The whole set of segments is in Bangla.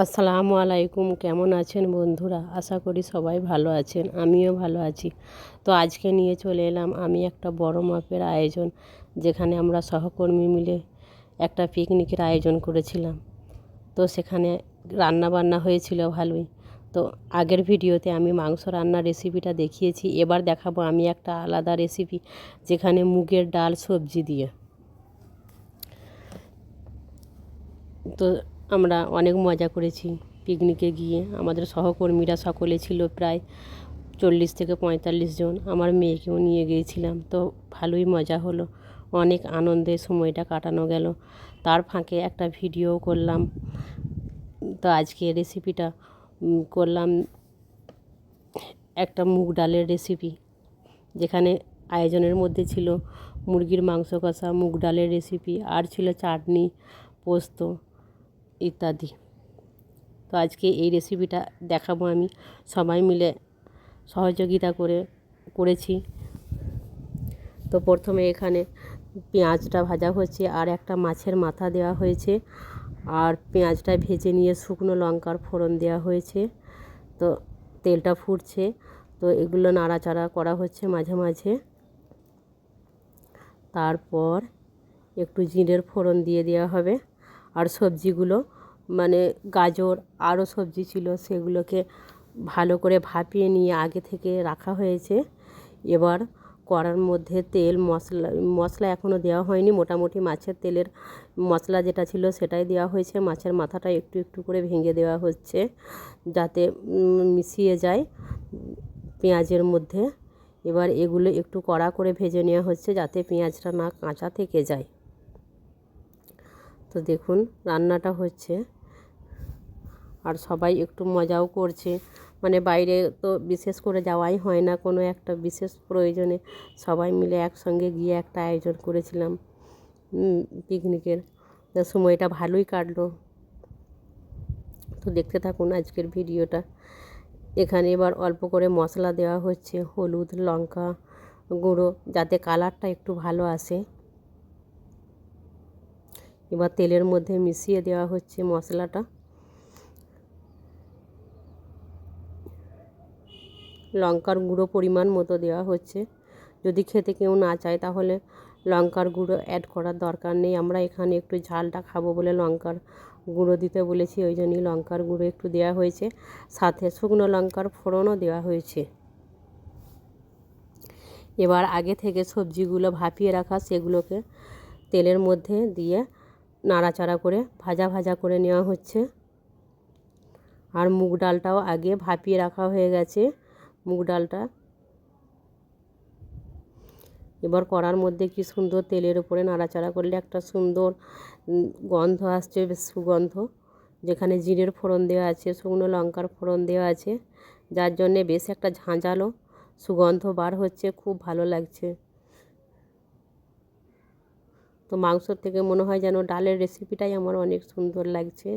আসসালামু আলাইকুম, কেমন আছেন বন্ধুরা? আশা করি সবাই ভালো আছেন, আমিও ভালো আছি। তো আজকে নিয়ে চলে এলাম আমি একটা বড় মাপের আয়োজন, যেখানে আমরা সহকর্মী মিলে একটা পিকনিকের আয়োজন করেছিলাম। তো সেখানে রান্না বান্না হয়েছিল ভালোই। তো আগের ভিডিওতে আমি মাংস রান্নার রেসিপিটা দেখিয়েছি, এবার দেখাবো আমি একটা আলাদা রেসিপি যেখানে মুগের ডাল সবজি দিয়ে। তো আমরা অনেক মজা করেছি পিকনিকে গিয়ে। আমাদের সহকর্মীরা সকলে ছিল প্রায় চল্লিশ থেকে পঁয়তাল্লিশ জন। আমার মেয়েকেও নিয়ে গিয়েছিলাম, তো ভালোই মজা হলো। অনেক আনন্দে সময়টা কাটানো গেল। তার ফাঁকে একটা ভিডিও করলাম। তো আজকে রেসিপিটা করলাম একটা মুগ ডালের রেসিপি যেখানে আয়োজনের মধ্যে ছিল মুরগির মাংস কষা, মুগ ডালের রেসিপি আর ছিল চাটনি, পোস্ত। ইত্যাদি। তো আজকে এই রেসিপিটা দেখাবো আমি। সবাই মিলে সহযোগিতা করে, করেছি। তো প্রথমে এখানে পেঁয়াজটা ভাজা হচ্ছে আর একটা মাছের মাথা দেওয়া হয়েছে। আর পেঁয়াজটা ভেজে নিয়ে শুকনো লঙ্কার ফোড়ন দেওয়া হয়েছে। তো তেলটা ফুটছে। তো এগুলো নাড়াচাড়া করা হচ্ছে মাঝে মাঝে। তারপর একটু জিরের ফোড়ন দিয়ে দেওয়া হবে। আর সবজিগুলো মানে গাজর আরও সবজি ছিল সেগুলোকে ভালো করে ভাপিয়ে নিয়ে আগে থেকে রাখা হয়েছে। এবার কড়ার মধ্যে তেল, মশলা মশলা এখনও দেওয়া হয়নি। মোটামুটি মাছের তেলের মশলা যেটা ছিল সেটাই দেওয়া হয়েছে। মাছের মাথাটা একটু একটু করে ভেঙে দেওয়া হচ্ছে যাতে মিশিয়ে যায় পেঁয়াজের মধ্যে। এবার এগুলো একটু কড়া করে ভেজে নেওয়া হচ্ছে যাতে পেঁয়াজটা না কাঁচা থেকে যায়। তো দেখুন, রান্নাটা হচ্ছে। আর সবাই একটু মজাও করছে। মানে বাইরে তো বিশেষ করে যাওয়াই হয় না কোনো একটা বিশেষ প্রয়োজনে। সবাই মিলে একসঙ্গে গিয়ে একটা আয়োজন করেছিলাম পিকনিকের সময়টা ভালোই কাটলো। তো দেখতে থাকুন আজকের ভিডিওটা। এখানে এবার অল্প করে মশলা দেওয়া হচ্ছে, হলুদ, লঙ্কা গুঁড়ো, যাতে কালারটা একটু ভালো আসে। এবার তেলের মধ্যে মিশিয়ে দেওয়া হচ্ছে মশলাটা। লঙ্কার গুঁড়ো পরিমাণ মতো দেওয়া হচ্ছে। যদি খেতে কেউ না চায় তাহলে লঙ্কার গুঁড়ো অ্যাড করার দরকার নেই। আমরা এখানে একটু ঝালটা খাব বলে লঙ্কার গুঁড়ো দিতে বলেছি, ওই জন্যই লঙ্কার গুঁড়ো একটু দেওয়া হয়েছে। সাথে শুকনো লঙ্কার ফোড়নও দেওয়া হয়েছে। এবার আগে থেকে সবজিগুলো ভাপিয়ে রাখা, সেগুলোকে তেলের মধ্যে দিয়ে নাড়াচাড়া করে, ভাজা ভাজা করে নেওয়া হচ্ছে। আর মুগ ডালটাও আগে ভাপিয়ে রাখা হয়ে গেছে, মুগ ডালটা। এবার কড়ার মধ্যে কি সুন্দর তেলের উপরে নাড়াচাড়া করলে একটা সুন্দর গন্ধ আসছে সুগন্ধ। যেখানে জিরের ফোড়ন দেওয়া আছে, শুকনো লঙ্কার ফোড়ন দেওয়া আছে, যার জন্যে বেশ একটা ঝাঁঝালো সুগন্ধ বার হচ্ছে, খুব ভালো লাগছে। তো মাংসর থেকে মনে হয় যেন ডালের রেসিপিটাই আমার অনেক সুন্দর লাগছে।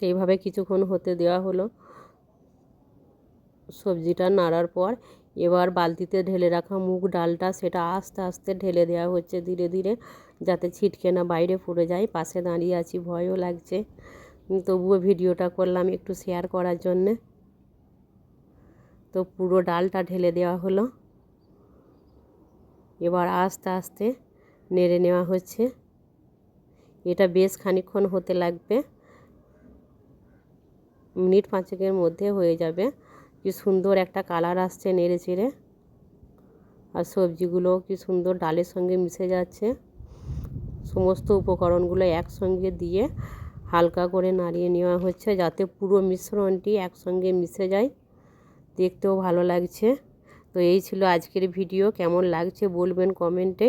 এইভাবে কিছুক্ষণ হতে দেওয়া হলো। সবজিটা নাড়ার পর এবার বালতিতে ঢেলে রাখা মুগ ডালটা সেটা আস্তে আস্তে ঢেলে দেওয়া হচ্ছে ধীরে ধীরে যাতে ছিটকে না বাইরে পড়ে যায়। পাশে দাঁড়িয়ে আছি, ভয়ও লাগছে। তবুও ভিডিওটা করলাম একটু শেয়ার করার জন্যে। তো পুরো ডালটা ঢেলে দেওয়া হলো। এবার আস্তে আস্তে নেড়ে নেওয়া হচ্ছে। এটা বেশ খানিক্ষণ হতে লাগবে। মিনিট পাঁচেকের মধ্যে হয়ে যাবে। কি সুন্দর একটা কালার আসছে নেড়ে চেড়ে। আর সবজিগুলো কি সুন্দর ডালের সঙ্গে মিশে যাচ্ছে। সমস্ত উপকরণগুলো একসঙ্গে দিয়ে হালকা করে নাড়িয়ে নেওয়া হচ্ছে যাতে পুরো মিশ্রণটি একসঙ্গে মিশে যায়। দেখতেও ভালো লাগছে। তো এই ছিল আজকের ভিডিও। কেমন লাগছে বলবেন কমেন্টে।